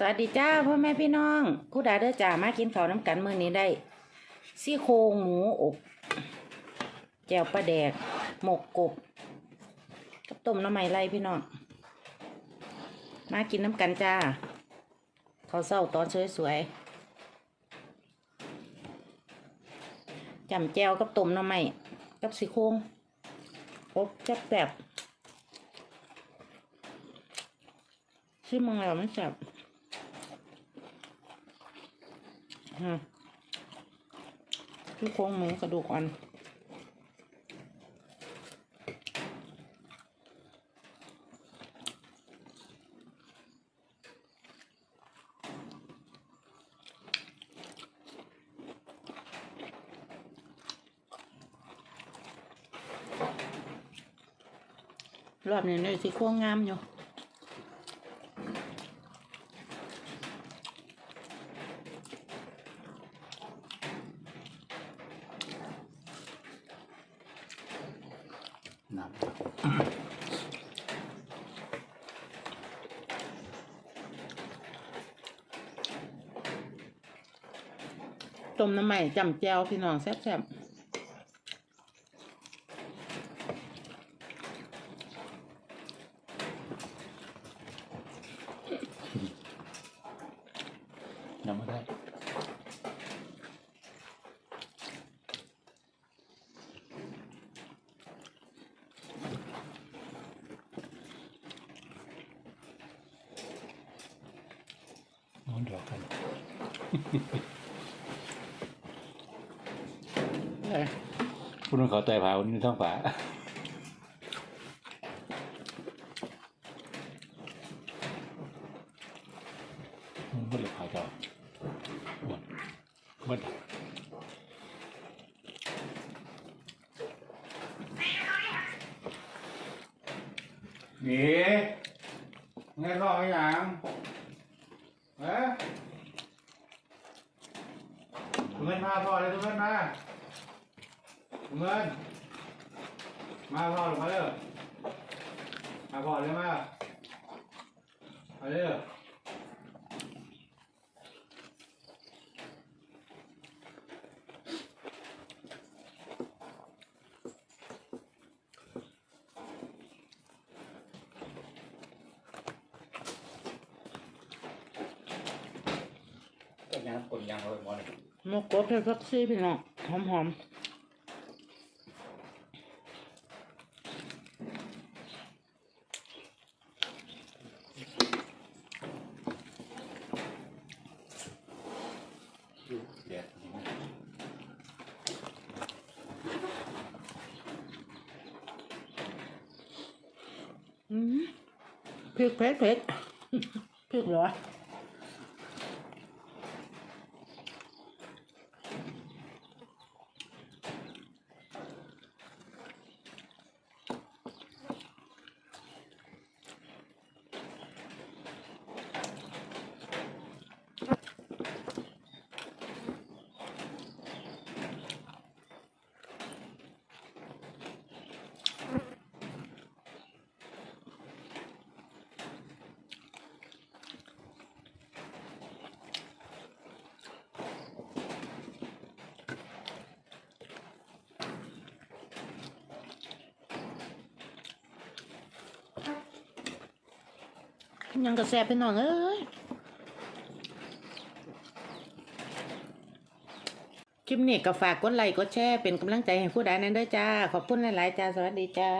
สวัสดีจ้าพ่อแม่พี่น้องผู้ใดเด้อจ้ามากินข้าวน้ำกันมื้อนี้ได้ซี่โครงหมูอบแจ่วปลาแดก หมกกบกับต้มน้ำไม้ไล่พี่น้องมากินน้ำกันจ้าข้าวเศร้าตอนสวยๆจำแจ่วกับต้มน้ำไม้กับซี่โครงอบแซ่บๆชื่อมังแล้วมันแซ่บ ฮะที่โครงหมูกระดูกอ่อนรอบนี้เลยที่โครงงามอยู่ น้ำต้มน้ำใหม่จำแจวพี่น้องแซ่บๆ นอนเดียวกันๆเออคุณนึงเขาใจผาวันนี้ท้องฝามันไม่เลยผาจอหมดหมดหนีเงินรอให้ยัง เอ๊ะเงินมาพอเลยทุกคนมาเงิน มาพอหรือมาเลยมาพอเลยมามาเลย ยังกดยังเลยหมดหมกกบเทอร์ซี่พี่น้องหอมเดี๋ยวนี่นะอืมพริกเผ็ดเผ็ดพริกเหรอ ยังกระแซบพี่น้อยเอ้ยคลิปนี้ก็ฝากกดไลค์กดแชร์เป็นกำลังใจให้ผู้ใดนั้นด้วยจ้า ขอบคุณหลาย ๆ จ้า สวัสดีจ้า